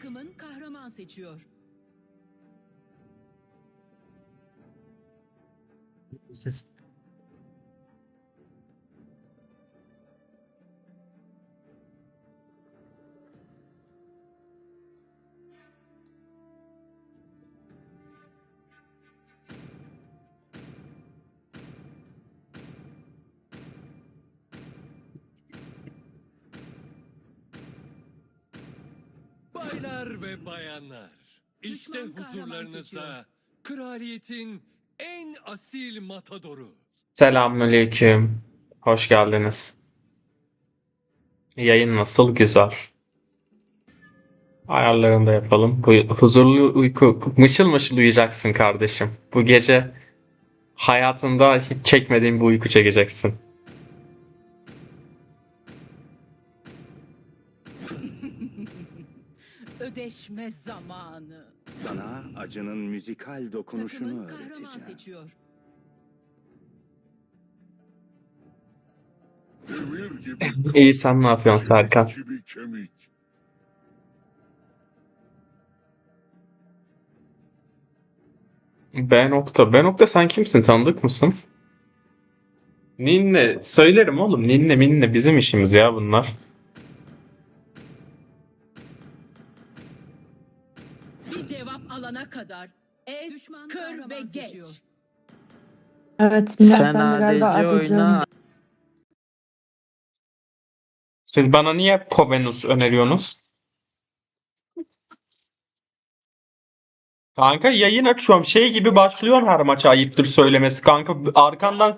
Takımın kahraman seçiyor. Ve bayanlar, işte Düşman huzurlarınızda kraliyetin en asil matadoru. Selamünaleyküm. Hoş geldiniz. Yayın nasıl? Güzel. Ayarlarını da yapalım. Bu huzurlu uyku, mışıl mışıl uyuyacaksın kardeşim. Bu gece hayatında hiç çekmediğin bir uyku çekeceksin. Ödeşme zamanı. Sana acının müzikal dokunuşunu Takımın kahraman öğreteceğim. seçiyor. İyi sen ne yapıyorsun Serkan? gibi kemik. B nokta. B nokta sen kimsin? Tanıdık mısın? Ninne. Söylerim oğlum. Ninne minne bizim işimiz ya bunlar. Kadar. Ez, Düşman kır ve geç. seçiyor. Evet, Sen sen de galiba oyna. Siz bana niye Covenus öneriyorsunuz? Kanka yayın açıyorum. Şey gibi başlıyorsun her maça ayıptır söylemesi kanka. Arkandan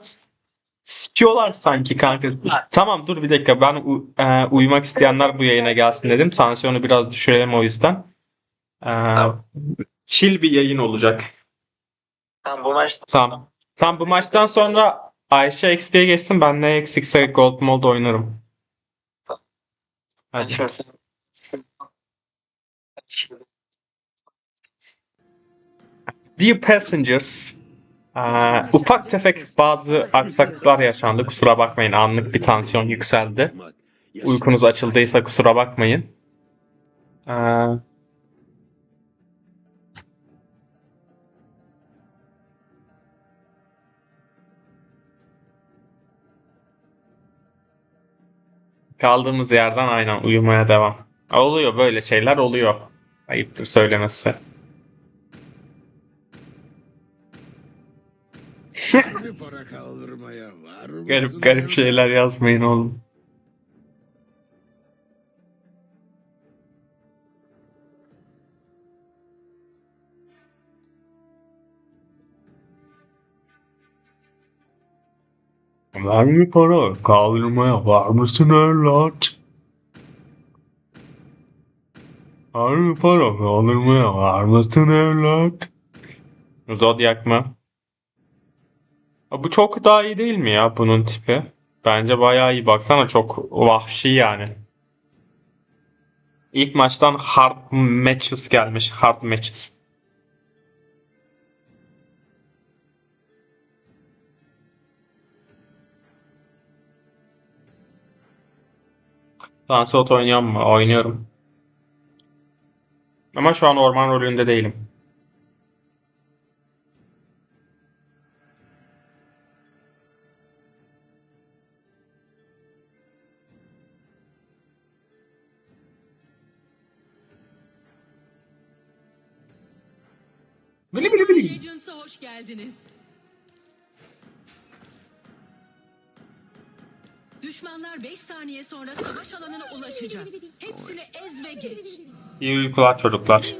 sikiyorlar sanki kanka. Tamam dur bir dakika. Ben e, uyumak isteyenler bu yayına gelsin dedim. Tansiyonu biraz düşürelim o yüzden. E, chill bir yayın olacak. Tamam bu maçta Tamam. Tamam bu maçtan sonra Ayşe XP'ye geçsin. Ben ne eksikse Gold Mode oynarım. Hadi. Şimdi sen- sen- Şimdi- Dear Passengers, eee, ufak tefek bazı aksaklıklar yaşandı. Kusura bakmayın anlık bir tansiyon yükseldi. Uykunuz açıldıysa kusura bakmayın. Eee, kaldığımız yerden aynen uyumaya devam. Oluyor böyle şeyler oluyor. Ayıptır söylemesi. Bir para kaldırmaya var mısın? Garip garip şeyler yazmayın oğlum. Mı para? Kaldırmaya var mısın evlat? Mı para? Kaldırmaya var mısın evlat? Zodiac mı? Bu çok daha iyi değil mi ya bunun tipi? Bence bayağı iyi. Baksana çok vahşi yani. İlk maçtan hard matches gelmiş. Hard matches. Lancelot oynuyor mu? Oynuyorum. Ama şu an orman rolünde değilim. Bili bili bili. Legends'a hoş geldiniz. Düşmanlar 5 saniye sonra savaş alanına ulaşacak. Hepsini ez ve geç. İyi uykular çocuklar.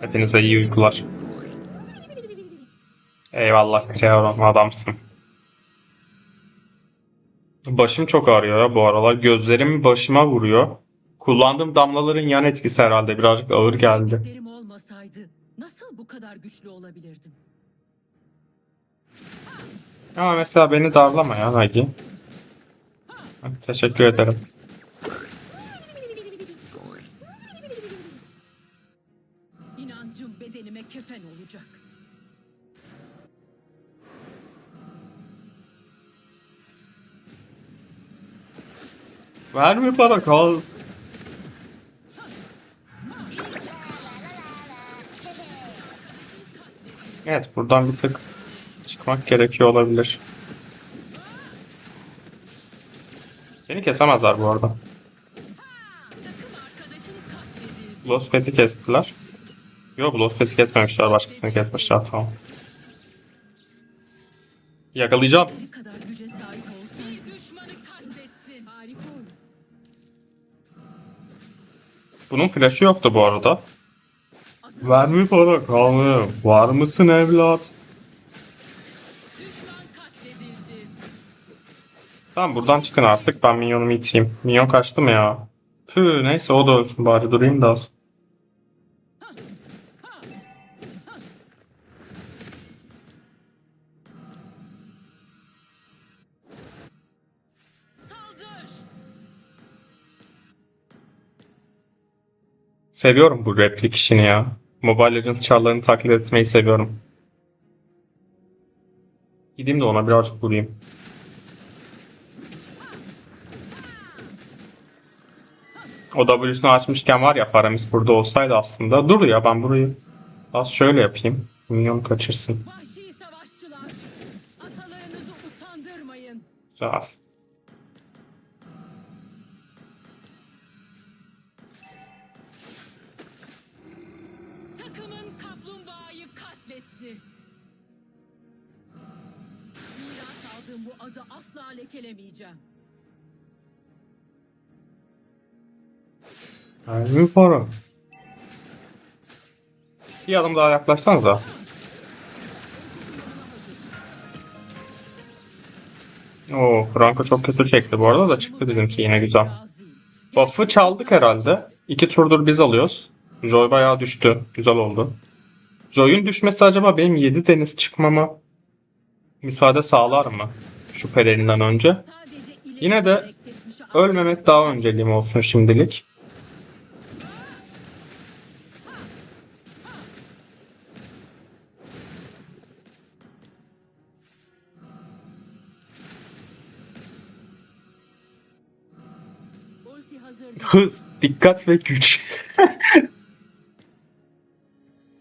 Hepinize iyi uykular. Eyvallah Kreoron adamsın. Başım çok ağrıyor ya bu aralar. Gözlerim başıma vuruyor. Kullandığım damlaların yan etkisi herhalde birazcık ağır geldi. Olmasaydı nasıl bu kadar güçlü olabilirdim? Ama mesela beni darlama ya Nagi. Teşekkür ederim. İnancım bedenime kefen olacak. Ver mi para kal? Evet buradan bir tık çıkmak gerekiyor olabilir. Beni kesemezler bu arada. Blospet'i kestiler. Yok Blospet'i kesmemişler. Başkasını kesmişler. Tamam. Yakalayacağım. Bunun flash'ı yoktu bu arada. Ver mi para kanlı? Var mısın evlat? Tamam buradan çıkın artık. Ben minyonumu iteyim. Minyon kaçtı mı ya? Püh neyse o da ölsün bari durayım da az. Seviyorum bu replik işini ya. Mobile Legends çarlarını taklit etmeyi seviyorum. Gideyim de ona birazcık vurayım. O W'sunu açmışken var ya Faramis burada olsaydı aslında. Dur ya ben burayı az şöyle yapayım. Minyon kaçırsın. Vahşi. Güzel. Takımın kaplumbağayı katletti. Miras aldığım bu adı asla lekelemeyeceğim. Yani para. Bir adım daha yaklaşsanıza. Oo, Franco çok kötü çekti bu arada da çıktı bizimki yine güzel. Buff'ı çaldık herhalde. İki turdur biz alıyoruz. Joy bayağı düştü. Güzel oldu. Joy'un düşmesi acaba benim 7 deniz çıkmama müsaade sağlar mı? Şüphelerinden önce. Yine de Ölmemek daha önceliğim olsun şimdilik. Hız, dikkat ve güç.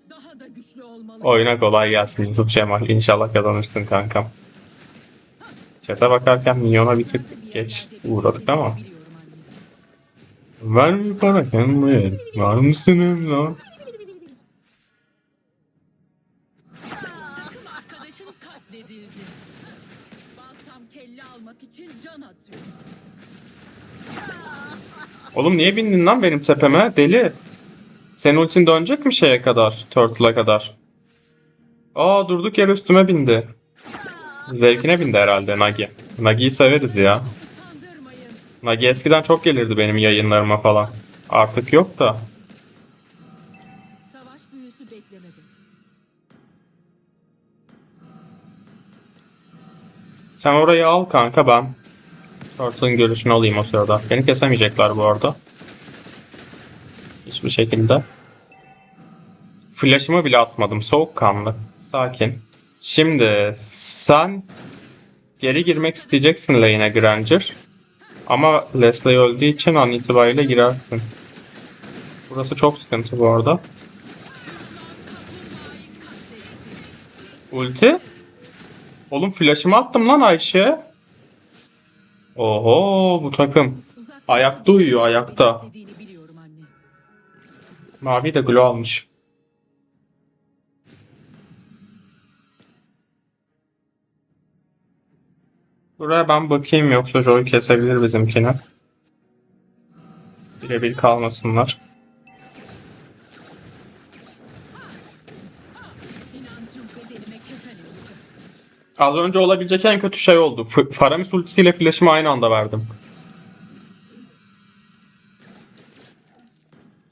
Daha da güçlü olmalı. Oyuna kolay gelsin Yusuf Cemal. İnşallah kazanırsın kankam. Chat'e bakarken minyona bir tık geç uğradık ama. Ver mi para kendine? Var mısın evlat? Takım arkadaşın katledildi. Baltam kelle almak için can atıyor. Oğlum niye bindin lan benim tepeme? Deli. Senin ultin dönecek mi şeye kadar? Turtle'a kadar. Aa durduk yere üstüme bindi. Zevkine bindi herhalde Nagi. Nagi'yi severiz ya. Nagi eskiden çok gelirdi benim yayınlarıma falan. Artık yok da. Sen orayı al kanka ben. Turtle'ın görüşünü alayım o sırada. Beni kesemeyecekler bu arada. Hiçbir şekilde. Flash'ımı bile atmadım. Soğukkanlı. Sakin. Şimdi sen geri girmek isteyeceksin lane'e Granger. Ama Leslie öldüğü için an itibariyle girersin. Burası çok sıkıntı bu arada. Ulti? Oğlum flash'ımı attım lan Ayşe. Oho bu takım. Ayakta uyuyor ayakta. Mavi de glow almış. Buraya ben bakayım yoksa Joy kesebilir bizimkini. Birebir kalmasınlar. Az önce olabilecek en kötü şey oldu. F- Faramis ultisiyle flash'ımı aynı anda verdim.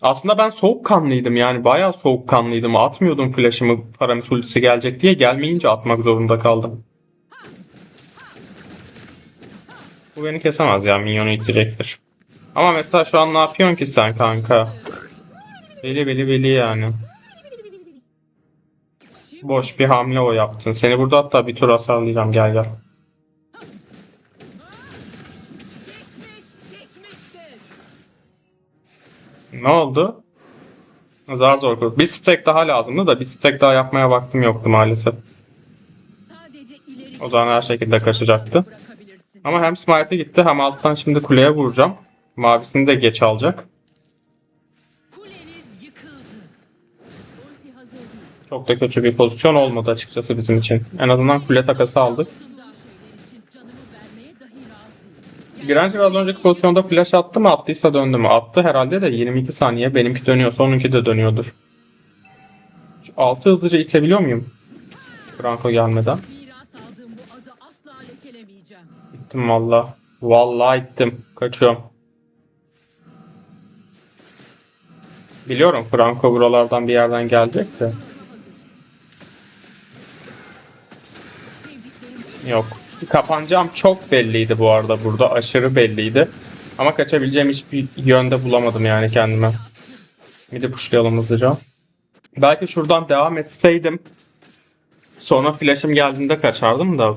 Aslında ben soğukkanlıydım yani bayağı soğukkanlıydım. Atmıyordum flash'ımı Faramis ultisi gelecek diye gelmeyince atmak zorunda kaldım. Bu beni kesemez ya minyonu itecektir. Ama mesela şu an ne yapıyorsun ki sen kanka? Beli beli beli yani. Boş bir hamle o yaptın. Seni burada hatta bir tur hasarlayacağım gel gel. Ne oldu? Zar zor kurduk. Bir stack daha lazımdı da bir stack daha yapmaya vaktim yoktu maalesef. O zaman her şekilde kaçacaktı. Ama hem smite'e gitti hem alttan şimdi kuleye vuracağım. Mavisini de geç alacak. Çok da kötü bir pozisyon olmadı açıkçası bizim için. En azından kule takası aldık. Granger az önceki pozisyonda flash attı mı attıysa döndü mü? Attı herhalde de 22 saniye benimki dönüyorsa onunki de dönüyordur. Şu altı hızlıca itebiliyor muyum? Franco gelmeden. İttim valla. Vallahi ittim. Kaçıyorum. Biliyorum Franco buralardan bir yerden gelecek de. Yok. Kapanacağım çok belliydi bu arada burada. Aşırı belliydi. Ama kaçabileceğim hiçbir yönde bulamadım yani kendime. Midi pushlayalım hızlıca. Belki şuradan devam etseydim. Sonra flash'ım geldiğinde kaçardım da.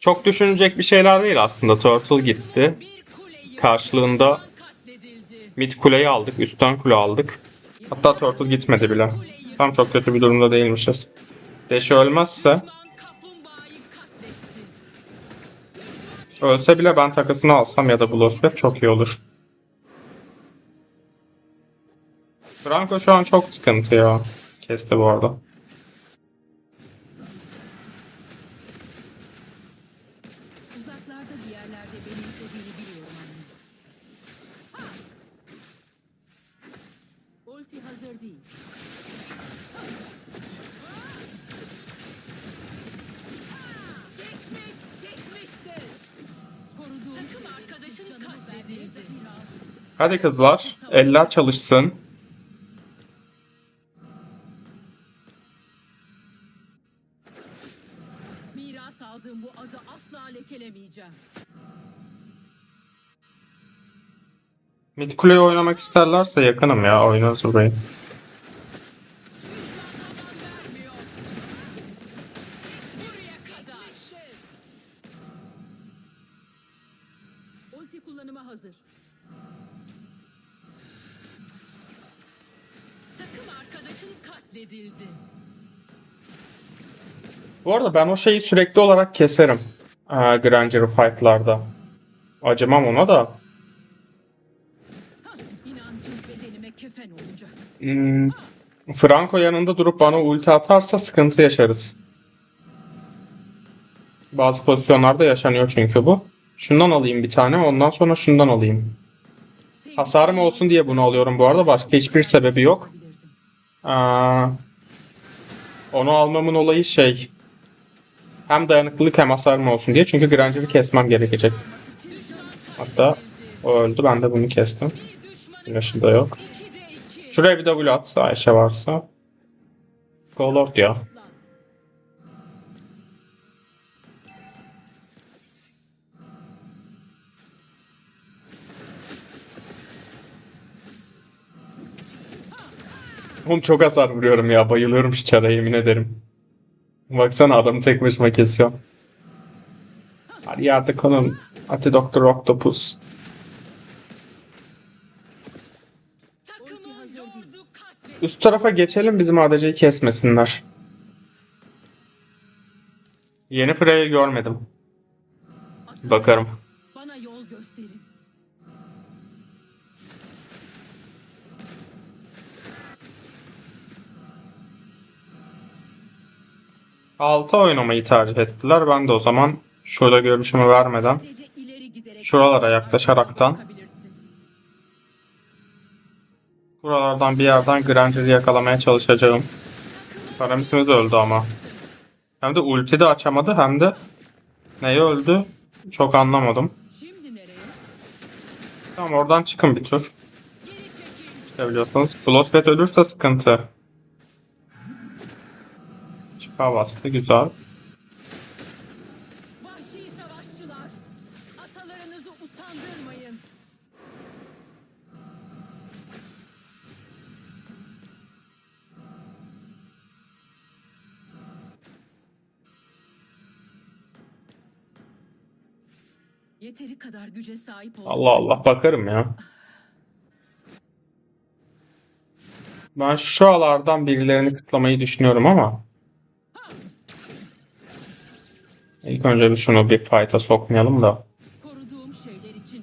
Çok düşünecek bir şeyler değil aslında. Turtle gitti. Karşılığında mid kuleyi aldık. Üstten kule aldık. Hatta Turtle gitmedi bile. Tam çok kötü bir durumda değilmişiz. Deşi ölmezse Ölse bile ben takısını alsam ya da Bloodspet çok iyi olur. Franco şu an çok sıkıntı ya. Kesti bu arada. Hadi kızlar. Eller çalışsın. Miras aldığım bu adı asla lekelemeyeceğim. Mid kuleyi oynamak isterlerse yakınım ya. Oynarız burayı. Bu arada ben o şeyi sürekli olarak keserim. Ee, Granger'ı fightlarda. Acımam ona da. Hmm, Franco yanında durup bana ulti atarsa sıkıntı yaşarız. Bazı pozisyonlarda yaşanıyor çünkü bu. Şundan alayım bir tane, ondan sonra şundan alayım. Hasarım olsun diye bunu alıyorum bu arada. Başka hiçbir sebebi yok. Aa, onu almamın olayı şey. Hem dayanıklılık hem hasarım olsun diye. Çünkü Granger'ı kesmem gerekecek. Hatta o öldü. Ben de bunu kestim. Flash'ı da yok. Şuraya bir W atsa Ayşe varsa. Go Lord ya. Oğlum çok hasar vuruyorum ya. Bayılıyorum şu çara yemin ederim. Baksana adamı tek başıma kesiyorum. Hadi yerde kalın. Hadi Doktor Octopus. Üst tarafa geçelim bizim ADC'yi kesmesinler. Yeni Freya'yı görmedim. Bakarım. 6 oynamayı tercih ettiler. Ben de o zaman şurada görüşümü vermeden şuralara yaklaşaraktan buralardan bir yerden Granger'i yakalamaya çalışacağım. Aramisimiz öldü ama. Hem de ulti de açamadı hem de neyi öldü çok anlamadım. Tamam oradan çıkın bir tur. Çıkabiliyorsanız. Blossvet ölürse sıkıntı. Bastı güzel. Vahşi savaşçılar. Atalarınızı utandırmayın. Yeteri kadar güce sahip olsaydım. Allah Allah bakarım ya. Ben şuralardan birilerini kıtlamayı düşünüyorum ama ilk önce bir şunu bir fight'a sokmayalım da.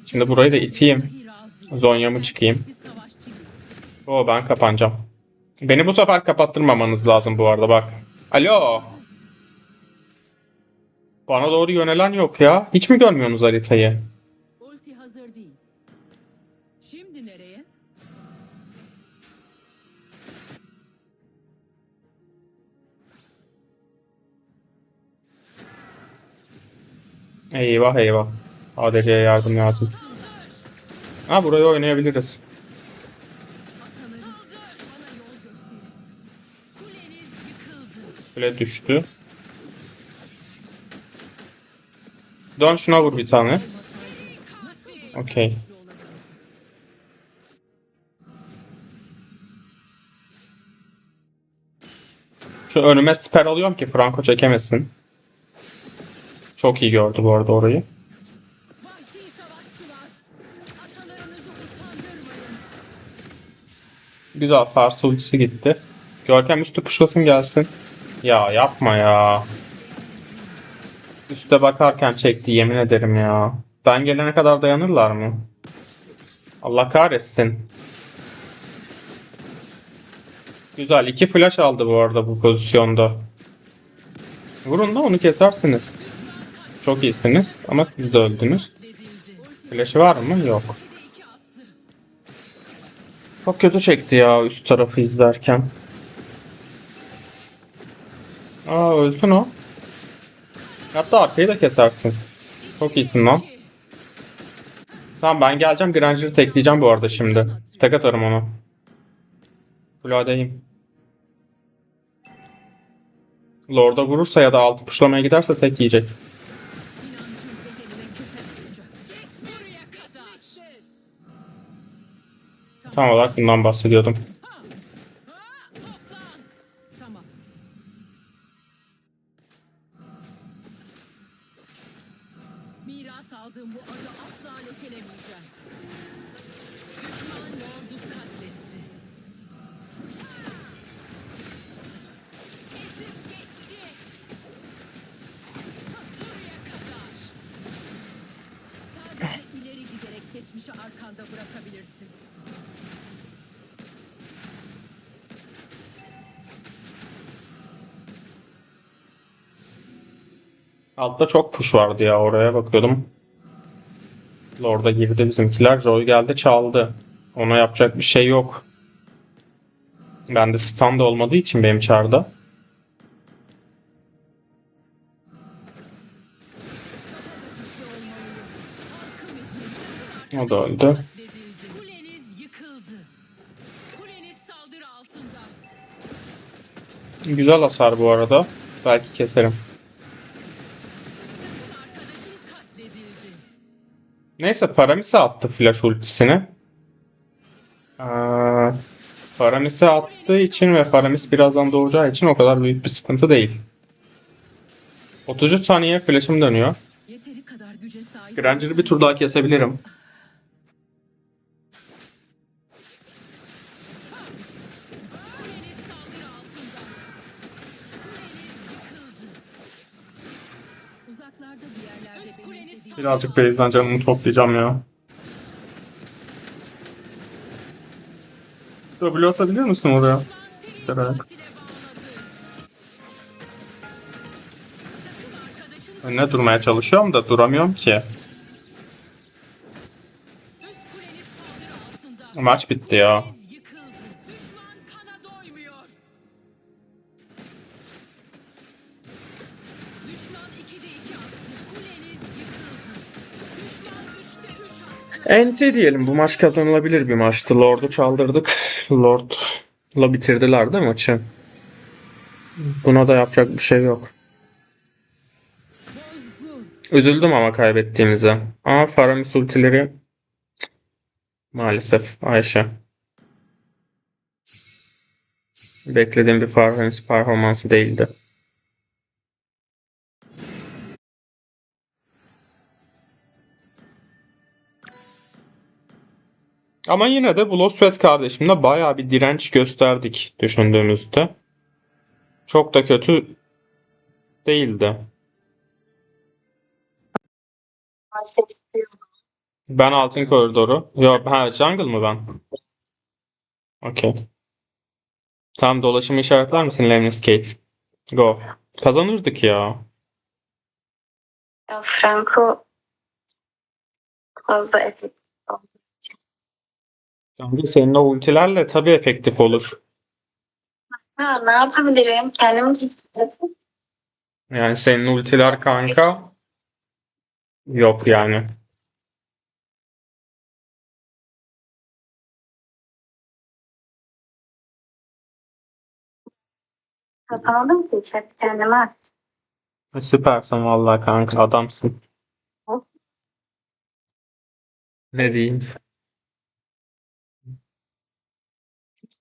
Şimdi burayı da iteyim. Zonya'mı çıkayım. Oo ben kapanacağım. Beni bu sefer kapattırmamanız lazım bu arada bak. Alo. Bana doğru yönelen yok ya. Hiç mi görmüyorsunuz haritayı? Ulti hazır değil. Şimdi nereye? Eyvah eyvah. ADC'ye yardım lazım. Ha burayı oynayabiliriz. Kule düştü. Dön şuna vur bir tane. Okey. Şu önüme siper alıyorum ki Franco çekemesin. Çok iyi gördü bu arada orayı. Güzel Fars ultisi gitti. Görkem üstü puşlasın gelsin. Ya yapma ya. Üste bakarken çekti yemin ederim ya. Ben gelene kadar dayanırlar mı? Allah kahretsin. Güzel. iki flash aldı bu arada bu pozisyonda. Vurun da onu kesersiniz. Çok iyisiniz ama siz de öldünüz. Flash'ı var mı? Yok. Çok kötü çekti ya üst tarafı izlerken. Aa ölsün o. Hatta arkayı da kesersin. Çok iyisin lan. Tamam ben geleceğim Granger'ı tekleyeceğim bu arada şimdi. Tek atarım onu. Fuladeyim. Lord'a vurursa ya da altı puşlamaya giderse tek yiyecek. Tam olarak bundan bahsediyordum. Altta çok push vardı ya oraya bakıyordum. Lord'a girdi bizimkiler. Joy geldi çaldı. Ona yapacak bir şey yok. Ben de stand olmadığı için benim çarda. O da öldü. Güzel hasar bu arada. Belki keserim. Neyse Paramis'e attı flash ultisini. Ee, Paramis'e attığı için ve Paramis birazdan doğacağı için o kadar büyük bir sıkıntı değil. 33 saniye flash'ım dönüyor. Yeteri kadar güce sahip. Granger'ı bir tur daha kesebilirim. Birazcık base'den canımı toplayacağım ya. W atabilir misin oraya? Arkadaşın Önüne durmaya çalışıyorum da duramıyorum ki. Maç bitti ya. 3'te 3 attı. NT diyelim bu maç kazanılabilir bir maçtı. Lord'u çaldırdık. Lord'la bitirdiler de maçı. Buna da yapacak bir şey yok. Üzüldüm ama kaybettiğimize. Ama Faramis ultileri maalesef Ayşe. Beklediğim bir Faramis performansı değildi. Ama yine de Bloodsport kardeşimle bayağı bir direnç gösterdik düşündüğümüzde. Çok da kötü değildi. Ben altın koridoru. Yok, ha jungle mı ben? Okey. Tamam dolaşımı işaretler misin Lemnis Kate? Go. Kazanırdık ya. Ya Franco fazla efektif. Kanka senin o ultilerle tabii efektif olur. Ha, ne yapabilirim? Kendimi. Yani senin ultiler kanka yok yani. Yapamadım ki. Hep kendime attım. Süpersin vallahi kanka adamsın. Ne diyeyim?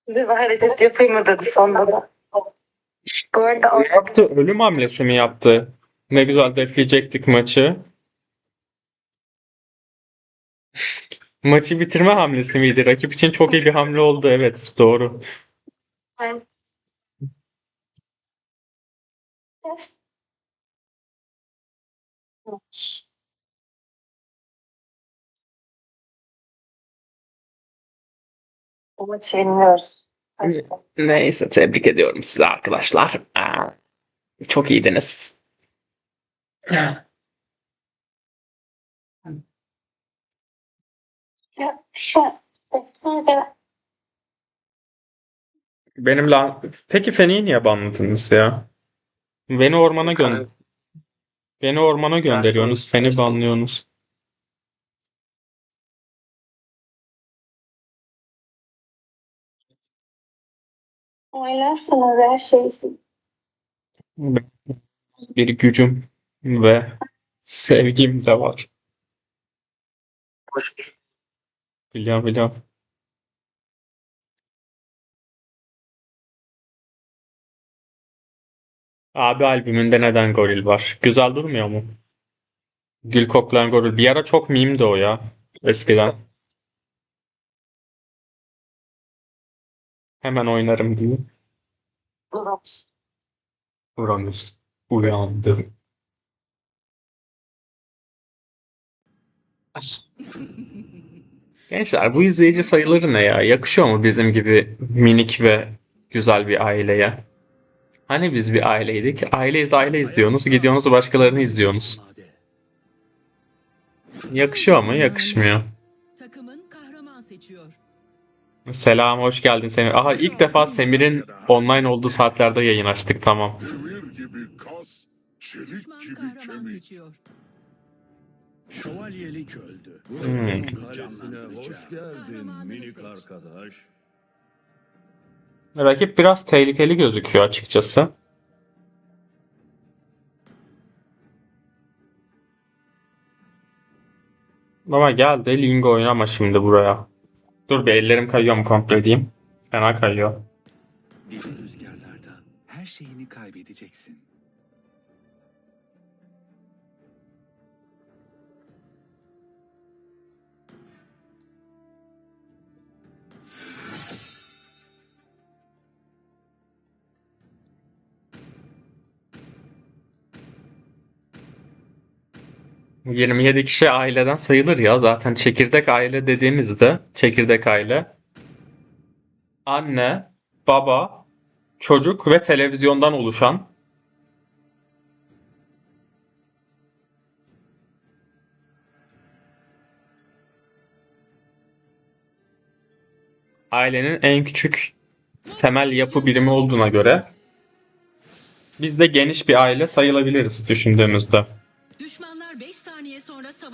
Dur bir hareket yapayım mı dedi sonra. Bu arada o Ne yaptı? Ölüm hamlesi mi yaptı? Ne güzel defleyecektik maçı. Maçı bitirme hamlesi miydi? Rakip için çok iyi bir hamle oldu. Evet, doğru. Bu maçı bilmiyoruz. Neyse, tebrik ediyorum sizi arkadaşlar. Çok iyiydiniz. Ya şu Nerede? Benim la... Peki Feni'yi niye banladınız ya? Beni ormana gö Beni ormana gönderiyorsunuz. Feni banlıyorsunuz. Oynarsanız her şeysi. Bir gücüm ve sevgim de var. Biliyorum biliyorum. Abi albümünde neden goril var? Güzel durmuyor mu? Gül koklayan goril. Bir ara çok mimdi o ya. Eskiden. Hemen oynarım diye. Uğraş. Uranüs uyandı. Gençler bu izleyici sayıları ne ya? Yakışıyor mu bizim gibi minik ve güzel bir aileye? Hani biz bir aileydik? Aileyiz aileyiz diyorsunuz. Gidiyorsunuz başkalarını izliyorsunuz. Yakışıyor mu? Yakışmıyor. Selam, hoş geldin Semir. Aha ilk defa Semir'in online olduğu saatlerde yayın açtık tamam. Demir gibi kas, çelik gibi kemik. Şövalyelik öldü. Hmm. Kalesine hoş geldin minik arkadaş. Rakip biraz tehlikeli gözüküyor açıkçası. Ama gel de Lingo oynama şimdi buraya. Dur bir ellerim kayıyor mu kontrol edeyim. Fena kayıyor. 27 kişi aileden sayılır ya. Zaten çekirdek aile dediğimizde çekirdek aile anne, baba, çocuk ve televizyondan oluşan ailenin en küçük temel yapı birimi olduğuna göre biz de geniş bir aile sayılabiliriz düşündüğümüzde.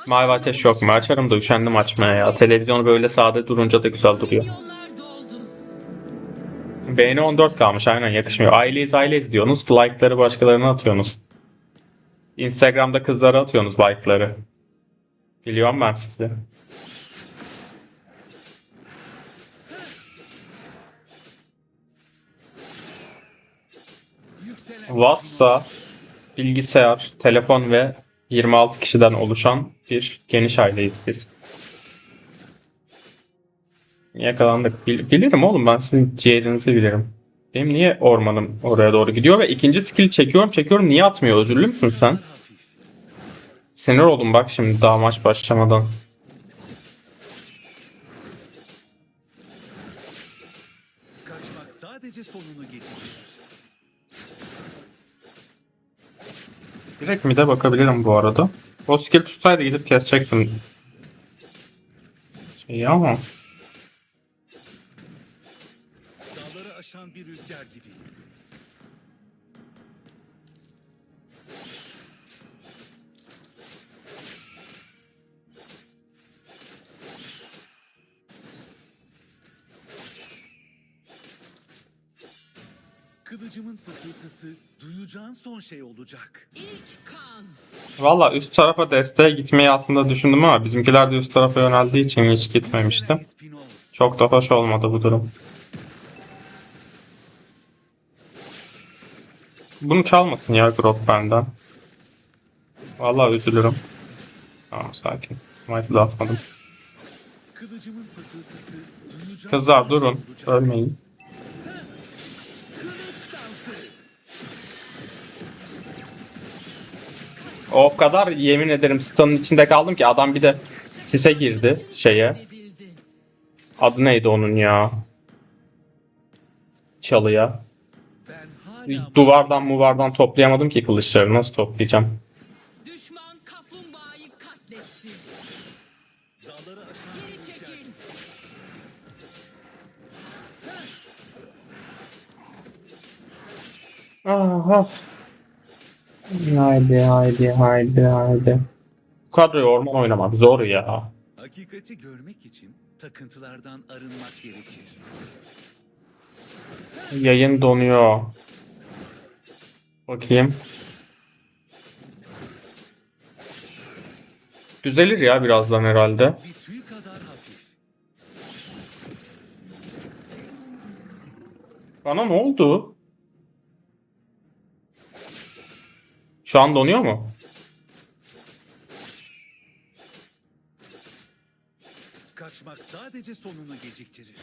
Mavi ateş yok mu? Açarım da üşendim açmaya ya. Televizyon böyle sade durunca da güzel duruyor. Beğeni 14 kalmış aynen yakışmıyor. Aileyiz aileyiz diyorsunuz. Like'ları başkalarına atıyorsunuz. Instagram'da kızlara atıyorsunuz like'ları. Biliyorum ben sizi. Vassa, bilgisayar, telefon ve 26 kişiden oluşan bir geniş aileyiz biz. Yakalandık. Bil- bilirim oğlum ben sizin ciğerinizi bilirim. Benim niye ormanım oraya doğru gidiyor ve ikinci skill çekiyorum çekiyorum niye atmıyor? Özürlü müsün sen? Sinir oldum bak şimdi daha maç başlamadan. Direkt mid'e bakabilirim bu arada. O skill tutsaydı gidip kesecektim. Şey ama. Fısıltısı duyacağın son şey olacak. İlk kan. Valla üst tarafa desteğe gitmeyi aslında düşündüm ama bizimkiler de üst tarafa yöneldiği için hiç gitmemiştim. Çok da hoş olmadı bu durum. Bunu çalmasın ya Grok benden. Vallahi üzülürüm. Tamam sakin. Smite'ı da atmadım. Kılıcımın fısıltısı duyacağın Kızlar şey durun. Ölmeyin. O kadar yemin ederim stun'ın içinde kaldım ki adam bir de sise girdi şeye. Adı neydi onun ya? Çalıya. Duvardan muvardan toplayamadım ki kılıçları. Nasıl toplayacağım? Düşman çekil. Aha. Haydi haydi haydi haydi. Bu kadroyu orman oynamak zor ya. Hakikati görmek için takıntılardan arınmak gerekir. Yayın donuyor. Bakayım. Düzelir ya birazdan herhalde. Bana ne oldu? Şu an donuyor mu? Kaçmak sadece sonunu geciktirir.